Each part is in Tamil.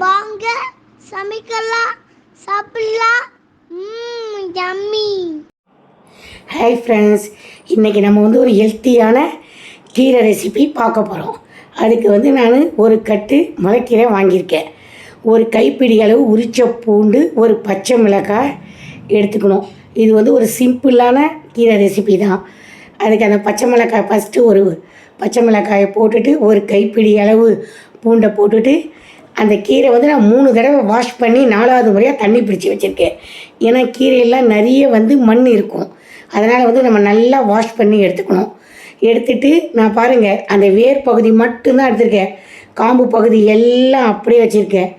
வாங்க சமைக்கலாம் சாப்பிடலாம். யம்மி ஹாய் ஃப்ரெண்ட்ஸ் இன்றைக்கி நம்ம வந்து ஒரு ஹெல்த்தியான கீரை ரெசிபி பார்க்க போகிறோம் அதுக்கு வந்து நான் ஒரு கட்டு மலைக்கீரை வாங்கியிருக்கேன். ஒரு கைப்பிடி அளவு உரிச்ச பூண்டு ஒரு பச்சை மிளகாய் எடுத்துக்கணும். இது வந்து ஒரு சிம்பிளான கீரை ரெசிபி தான். அதுக்கு அந்த பச்சை மிளகாய் ஃபஸ்ட்டு ஒரு பச்சை மிளகாயை போட்டுட்டு ஒரு கைப்பிடி அளவு பூண்டை போட்டுட்டு அந்த கீரை வந்து நான் மூணு தடவை வாஷ் பண்ணி நாலாவது முறையாக தண்ணி பிடிச்சி வச்சுருக்கேன். ஏன்னா கீரையெல்லாம் நிறைய வந்து மண் இருக்கும். அதனால் வந்து நம்ம நல்லா வாஷ் பண்ணி எடுத்துக்கணும். எடுத்துட்டு நான் பாருங்கள் அந்த வேர் பகுதி மட்டும்தான் எடுத்திருக்கேன். காம்பு பகுதி எல்லாம் அப்படியே வச்சுருக்கேன்.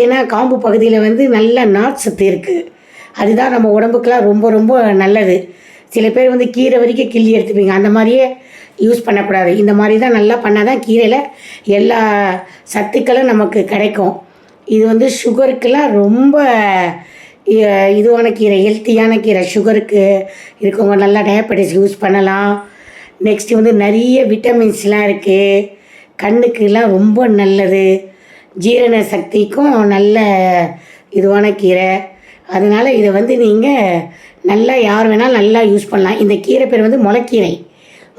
ஏன்னா காம்பு பகுதியில் வந்து நல்லா நார் சத்து இருக்குது அதுதான் நம்ம உடம்புக்கெலாம் ரொம்ப ரொம்ப நல்லது. சில பேர் வந்து கீரை வரைக்கும் கிள்ளி எடுத்துப்பீங்க. அந்த மாதிரியே யூஸ் பண்ணக்கூடாது. இந்த மாதிரி தான் நல்லா பண்ணால் தான் கீரையில் எல்லா சத்துக்களும் நமக்கு கிடைக்கும். இது வந்து சுகருக்கெல்லாம் ரொம்ப இதுவான கீரை ஹெல்த்தியான கீரை. சுகருக்கு இருக்கவங்க நல்லா டயபெட்டிஸ் யூஸ் பண்ணலாம். நெக்ஸ்ட்டு வந்து நிறைய விட்டமின்ஸ்லாம் இருக்குது கண்ணுக்குலாம் ரொம்ப நல்லது. ஜீரண சக்திக்கும் நல்ல இதுவான கீரை. அதனால் இதை வந்து நீங்கள் நல்லா யார் வேணாலும் நல்லா யூஸ் பண்ணலாம். இந்த கீரை பேர் வந்து முளைக்கீரை.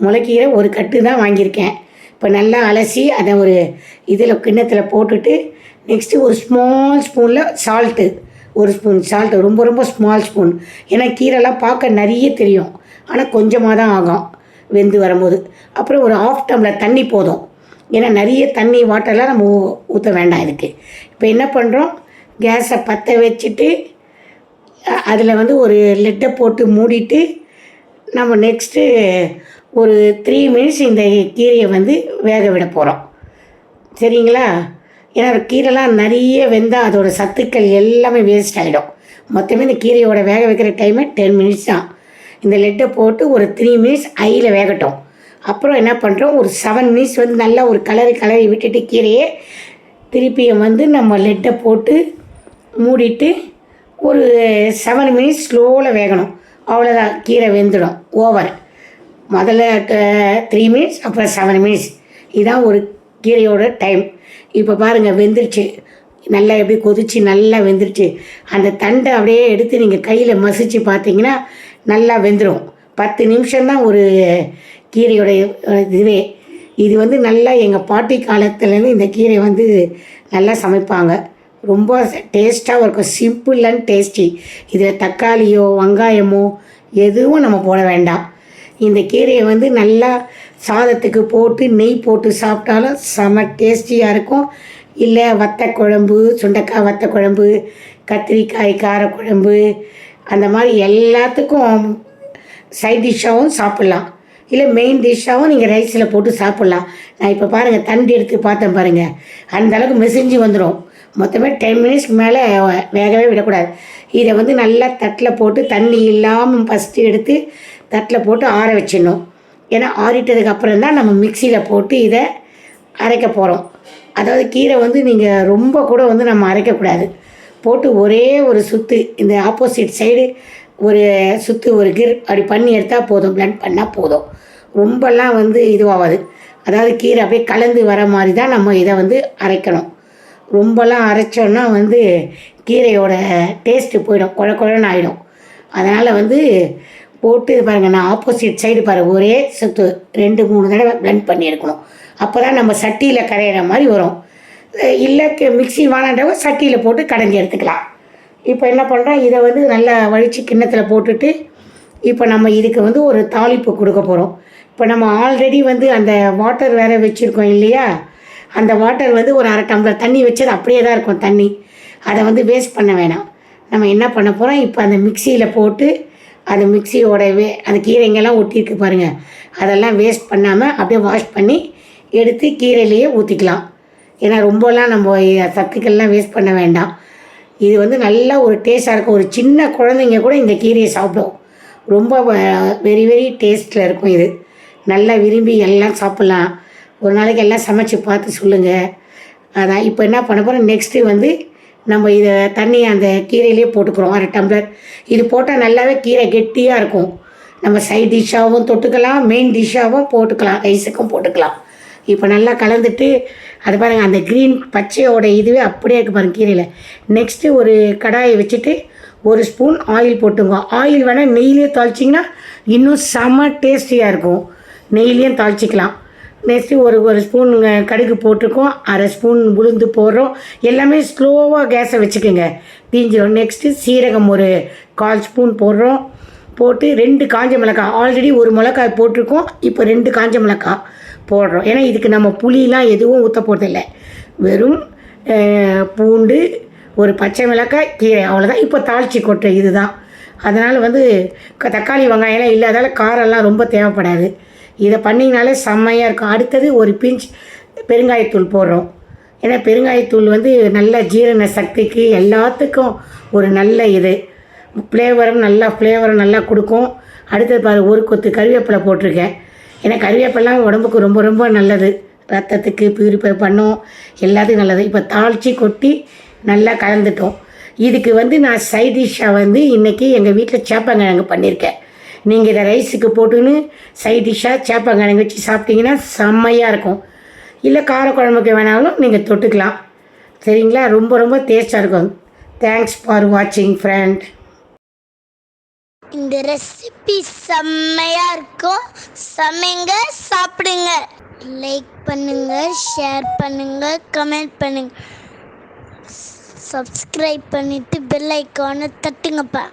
முளைக்கீரை ஒரு கட்டு தான் வாங்கியிருக்கேன். இப்போ நல்லா அலசி அதை ஒரு இதில் கிண்ணத்தில் போட்டுட்டு நெக்ஸ்ட்டு ஒரு ஸ்மால் ஸ்பூனில் சால்ட்டு ஒரு ஸ்பூன் சால்ட்டு ரொம்ப ரொம்ப ஸ்மால் ஸ்பூன் ஏன்னா கீரைலாம் பார்க்க நிறைய தெரியும். ஆனால் கொஞ்சமாக தான் ஆகும் வெந்து வரும்போது. அப்புறம் ஒரு ஆஃப் டம்ளர் தண்ணி போதும். ஏன்னா நிறைய தண்ணி வாட்டர்லாம் நம்ம ஊற்ற வேண்டாம் இதுக்கு. இப்போ என்ன பண்ணுறோம் கேஸை பற்ற வச்சுட்டு அதில் வந்து ஒரு லெட்டை போட்டு மூடிட்டு நம்ம நெக்ஸ்ட்டு ஒரு த்ரீ மினிட்ஸ் இந்த கீரையை வந்து வேக விட போகிறோம் சரிங்களா? ஏன்னா கீரைலாம் நிறைய வெந்தால் அதோடய சத்துக்கள் எல்லாமே வேஸ்ட் ஆகிடும் மொத்தமே இந்த கீரையோட வேக வைக்கிற டைமே டென் மினிட்ஸ் தான். இந்த லெட்டை போட்டு ஒரு த்ரீ மினிட்ஸ் ஐயில் வேகட்டும். அப்புறம் என்ன பண்ணுறோம் ஒரு செவன் மினிட்ஸ் வந்து நல்லா ஒரு கலரி கலரி விட்டுட்டு கீரையே திருப்பியும் வந்து நம்ம லெட்டை போட்டு மூடிட்டு ஒரு செவன் மினிட்ஸ் ஸ்லோவில் வேகணும். அவ்வளோதான் கீரை வெந்துடும். ஓவர் முதல்ல த்ரீ மினிட்ஸ் அப்புறம் செவன் மினிட்ஸ் இதுதான் ஒரு கீரையோட டைம் இப்போ பாருங்கள் வெந்துருச்சு. நல்லா எப்படி கொதிச்சு நல்லா வெந்துருச்சு. அந்த தண்டை அப்படியே எடுத்து நீங்கள் கையில் மசிச்சு பார்த்தீங்கன்னா நல்லா வெந்துடும் பத்து நிமிஷம்தான் ஒரு கீரையோட இதுவே. இது வந்து நல்லா எங்கள் பாட்டி காலத்துலேருந்து இந்த கீரை வந்து நல்லா சமைப்பாங்க. ரொம்ப டேஸ்ட்டாகவும் இருக்கும். சிம்பிள் அண்ட் டேஸ்டி இதில் தக்காளியோ வெங்காயமோ எதுவும் நம்ம போட வேண்டாம். இந்த கீரையை வந்து நல்லா சாதத்துக்கு போட்டு நெய் போட்டு சாப்பிட்டாலும் செம டேஸ்டியாக இருக்கும். இல்லை வத்த குழம்பு சுண்டைக்காய் வத்த குழம்பு கத்திரிக்காய் காரக்குழம்பு அந்த மாதிரி எல்லாத்துக்கும் சைட் டிஷ்ஷாகவும் சாப்பிட்லாம். இல்லை மெயின் டிஷ்ஷாகவும் நீங்கள் ரைஸில் போட்டு சாப்பிட்லாம். நான் இப்போ பாருங்கள் தண்டி எடுத்து பார்த்தேன் பாருங்கள் அந்த அளவுக்கு மெசிஞ்சு வந்துடும் மொத்தமே டென் மினிட்ஸ்க்கு மேலே வேகவே விடக்கூடாது. இதை வந்து நல்லா தட்டில் போட்டு தண்ணி இல்லாமல் ஃபஸ்ட்டு எடுத்து தட்டில் போட்டு ஆற வச்சிடணும். ஏன்னா ஆறிட்டதுக்கு அப்புறம் தான் நம்ம மிக்சியில் போட்டு இதை அரைக்க போகிறோம் அதாவது கீரை வந்து நீங்கள் ரொம்ப கூட வந்து நம்ம அரைக்கக்கூடாது. போட்டு ஒரே ஒரு சுத்து இந்த ஆப்போசிட் சைடு ஒரு சுத்து ஒரு கிர் அப்படி பண்ணி எடுத்தால் போதும். பிளண்ட் பண்ணால் போதும். ரொம்பலாம் வந்து இதுவாகாது. அதாவது கீரை அப்படியே கலந்து வர மாதிரி தான் நம்ம இதை வந்து அரைக்கணும். ரொம்பலாம் அரைச்சோன்னா வந்து கீரையோட டேஸ்ட்டு போயிடும். குழ குழன்னு ஆகிடும் அதனால் வந்து போட்டு இது பாருங்கள் நான் ஆப்போசிட் சைடு பாருங்கள் ஒரே சுத்து ரெண்டு மூணு தடவை blend பண்ணி எடுக்கணும் அப்போ தான் நம்ம சட்டியில் கரையிற மாதிரி வரும். இல்லை மிக்ஸி வானாண்டவ சட்டியில் போட்டு கடைஞ்சி எடுத்துக்கலாம். இப்போ என்ன பண்ணுறோம் இதை வந்து நல்லா வழித்து கிண்ணத்தில் போட்டுட்டு இப்போ நம்ம இதுக்கு வந்து ஒரு தாளிப்பு கொடுக்க போகிறோம் இப்போ நம்ம ஆல்ரெடி வந்து அந்த வாட்டர் வேறு வச்சுருக்கோம் இல்லையா? அந்த வாட்டர் வந்து ஒரு அரை டம்ளர் தண்ணி வச்சது அப்படியே தான் இருக்கும் தண்ணி. அதை வந்து வேஸ்ட் பண்ண வேணாம். நம்ம என்ன பண்ண போகிறோம் இப்போ அந்த மிக்சியில் போட்டு அந்த மிக்சியோடவே அந்த கீரைங்கெல்லாம் ஒட்டியிருக்கு பாருங்கள் அதெல்லாம் வேஸ்ட் பண்ணாமல் அப்படியே வாஷ் பண்ணி எடுத்து கீரையிலேயே ஊற்றிக்கலாம் ஏன்னா ரொம்பலாம் நம்ம சத்துக்கள்லாம் வேஸ்ட் பண்ண வேண்டாம். இது வந்து நல்லா ஒரு டேஸ்ட்டாக இருக்கும். ஒரு சின்ன குழந்தைங்க கூட இந்த கீரையை சாப்பிடும். ரொம்ப வெரி வெரி டேஸ்ட்டில் இருக்கும் இது. நல்லா விரும்பி எல்லாம் சாப்பிட்லாம். ஒரு நாளைக்கு எல்லாம் சமைச்சு பார்த்து சொல்லுங்கள் அதான் இப்போ என்ன பண்ண போகிறோம் நெக்ஸ்ட்டு வந்து நம்ம இதை தண்ணி அந்த கீரையிலே போட்டுக்கிறோம் அரை டம்ளர். இது போட்டால் நல்லாவே கீரை கெட்டியாக இருக்கும். நம்ம சைட் டிஷ்ஷாகவும் தொட்டுக்கலாம் மெயின் டிஷ்ஷாகவும் போட்டுக்கலாம் ரைஸுக்கும் போட்டுக்கலாம். இப்போ நல்லா கலந்துட்டு அது பாருங்கள் அந்த க்ரீன் பச்சையோட இதுவே அப்படியே இருக்குது பாருங்கள் கீரையில். நெக்ஸ்ட்டு ஒரு கடாயை வச்சுட்டு ஒரு ஸ்பூன் ஆயில் போட்டுங்க. ஆயில் வேணால் நெய்லேயே தாளிச்சிங்கன்னா இன்னும் செம டேஸ்டியாக இருக்கும். நெய்லேயும் தாளிச்சிக்கலாம். நெக்ஸ்ட்டு ஒரு ஒரு ஸ்பூன் கடுகு போட்டிருக்கோம். அரை ஸ்பூன் உளுந்து போடுறோம். எல்லாமே ஸ்லோவாக கேஸை வச்சுக்கோங்க. தீஞ்சிடும் நெக்ஸ்ட்டு சீரகம் ஒரு கால் ஸ்பூன் போடுறோம். போட்டு ரெண்டு காஞ்ச மிளகாய். ஆல்ரெடி ஒரு மிளகாய் போட்டிருக்கோம். இப்போ ரெண்டு காஞ்ச மிளகாய் போடுறோம். ஏன்னா இதுக்கு நம்ம புளிலாம் எதுவும் ஊற்ற போகிறதில்ல வெறும் பூண்டு ஒரு பச்சை மிளகாய் கீரை. அவ்வளோதான் இப்போ தாளிச்சி கொட்டை இதுதான். அதனால் வந்து தக்காளி வெங்காயம்லாம் இல்லாதால காரெல்லாம் ரொம்ப தேவைப்படாது. இதை பண்ணிங்கனாலே செம்மையாக இருக்கும். அடுத்தது ஒரு பிஞ்ச் பெருங்காயத்தூள் போடுறோம். ஏன்னா பெருங்காயத்தூள் வந்து நல்ல ஜீரண சக்திக்கு எல்லாத்துக்கும் ஒரு நல்ல இது. ஃப்ளேவரும் நல்லா ஃப்ளேவரும் நல்லா கொடுக்கும். அடுத்தது பாரு ஒரு கொத்து கருவேப்பிலை போட்டிருக்கேன். ஏன்னா கருவேப்பிலாம் உடம்புக்கு ரொம்ப ரொம்ப நல்லது. ரத்தத்துக்கு பியூரிஃபை பண்ணும். எல்லாத்துக்கும் நல்லது. இப்போ தாளித்து கொட்டி நல்லா கலந்துட்டோம். இதுக்கு வந்து நான் சைட் வந்து இன்றைக்கி எங்கள் வீட்டில் சேப்பங்கிழங்கு பண்ணியிருக்கேன் நீங்கள் இதை ரைஸுக்கு போட்டுன்னு சைட் டிஷ்ஷாக சேப்பங்கிழங்கு வச்சு சாப்பிட்டீங்கன்னா செம்மையாக இருக்கும். இல்லை காரக்குழம்புக்கு வேணாலும் நீங்கள் தொட்டுக்கலாம். சரிங்களா? ரொம்ப ரொம்ப டேஸ்ட்டாக இருக்கும். தேங்க்ஸ் ஃபார் வாட்சிங் ஃப்ரெண்ட் இந்த ரெசிபி செம்மையாக இருக்கும். சமைங்க சாப்பிடுங்க. லைக் பண்ணுங்க ஷேர் பண்ணுங்க கமெண்ட் பண்ணுங்க. சப்ஸ்கிரைப் பண்ணிட்டு பெல் ஐக்கானை தட்டுங்கப்பா.